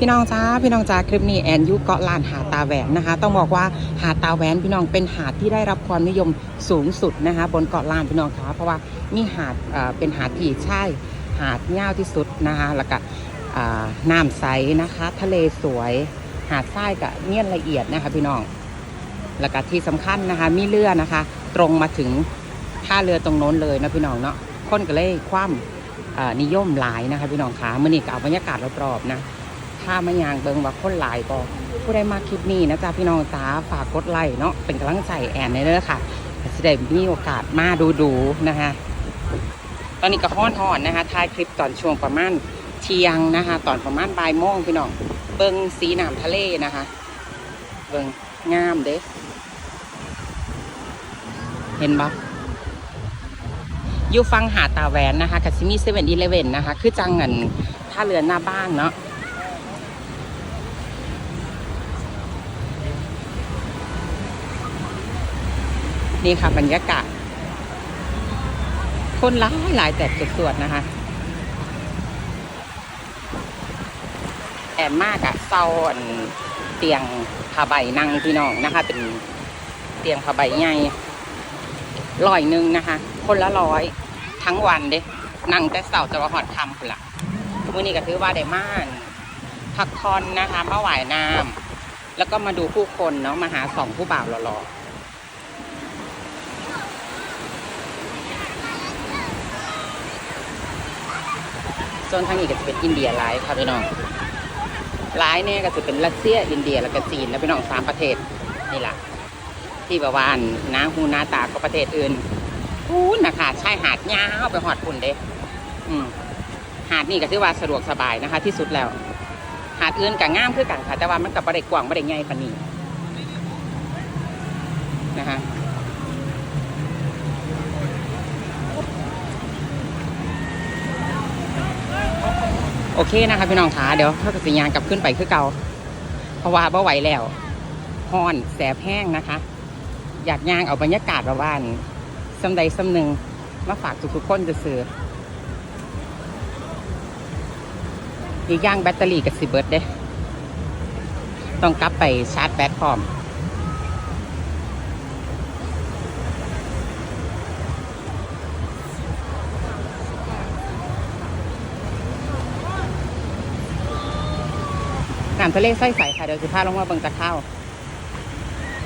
พี่น้องจ้าพี่น้องจ้าคลิปนี้แอนยุเกาะลานหาดตาแหวนนะคะ ต้องบอกว่าหาดตาแหวนพี่น้องเป็นหาดที่ได้รับความนิยมสูงสุดนะคะ บนเกาะลานพี่น้องคะเพราะว่านี่หาดเเป็นหาดที่ใช่หาดเง่าวที่สุดนะคะแล้วก็น้ำใสนะคะ ทะเลสวยหาดทรายกับเนียนละเอียดนะคะพี่น้องแล้วก็ที่สำคัญนะคะ มีเรือนะคะ ตรงมาถึงท่าเรือตรงโน้นเลยนะพี่น้องเนาะคนก็เลยคว่ำนิยมหลายนะคะพี่น้องคะมื่อนี้ก็เอาบรรยากาศรอบๆนะ ถ้าไม่ยางเบิงว่าคนหลายก็ผู้ใดมาคลิปนี้นะจ๊ะพี่น้องจ้าฝากกดไลค์เนาะเป็นกำลังใจแอนในเด้อค่ะจะได้มีโอกาสมาดูดูนะคะตอนนี้ก็ฮ้อนๆนนะคะถ่ายคลิปตอนช่วงประมาณเที่ยงนะคะ ตอนประมาณบ่ายโมงพี่น้องเบิงสีน้ำทะเลนะคะ เบิงงามเด้เห็นปะอยู่ฟังหาตาแหวนนะคะกับซิมี่เซเว่นอีเลเว่นนะคะ คือจังเงินท่าเรือหน้าบ้านเนาะ นี่ค่ะบรรยากาศ คนหลายหลายแต่จุดสวดนะคะแอนมากอะเศร้าอันเตียงผ้าใบนั่งพี่น้องนะคะ เป็นเตียงผ้าใบใหญ่ร้อยหนึ่งนะคะ คนละร้อยทั้งวันเด้นั่งแต่เสาจะว่าหอดคำพุ่นละมื้อนี้ก็ถือว่าได้มานพักผ่อนนะคะมาหวายน้ำแล้วก็มาดูผู้คนเนาะมาหาสองผู้บ่าวหล่อๆ โซนทางนี้ก็จะเป็นอินเดียหลายค่ะพี่น้องหลายเนี่ยก็จะเป็นรัสเซียอินเดียแล้วก็จีนแล้วพี่น้องสามประเทศนี่แหละที่ประวานน้าหูนาตาก็ประเทศอื่นอู้นะคะชายหาดยาวไปหอดปุ่นเด้อืมหาดนี่ก็ถือว่าสะดวกสบายนะคะ ที่สุดแล้ว หาดอื่นกับง่ามคือกันค่ะ แต่ว่ามันกับประเด็กว้างประเด็กใหญ่ปานนี้นะคะ โอเคนะคะพี่น้องคะเดี๋ยวถ้าเกิดสัญญาณกลับขึ้นไปคือเก่าเพราะว่าบ่ไหวแล้วห้อนแสบแห้งนะคะ อยากย่างเอาบรรยากาศระบ้านสำใดสำหนึ่งมาฝากทุกๆคนจะซื้ออีกอย่างแบตเตอรี่กับสิเบิร์ดเด้ ต้องกลับไปชาร์จแบตพร้อมำทะเลใสๆค่ะเดี๋ยวสิพาลงมาเบิ่งจะเข้า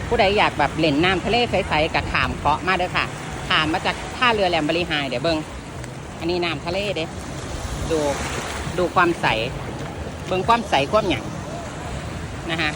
ผู้ใดอยากแบบเล่นน้ำทะเลใสๆกับขามเคาะมาเด้อค่ะขามมาจากท่าเรือแหลมบริหายเดี๋ยวเบิ่งอันนี้น้ำทะเลเด้ดูดูความใส เบิ่งความใสความหยังนะฮะ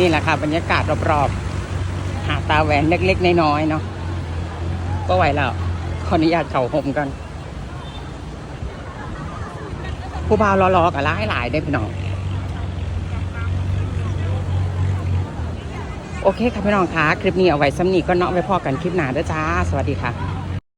นี่แหละค่ะ บรรยากาศรอบๆ หาตาแหวนเล็กๆ น้อยๆ เนาะก็ไหวแล้ว ขออนุญาตเข่าห่มกัน ผู้บ่าวรอๆกับร้ายหลายได้พี่น้อง โอเคค่ะพี่น้องคะคลิปนี้เอาไว้ซ้ำนี้ก็เนาะไว้พอกันคลิปหน้าด้อจ้า สวัสดีค่ะ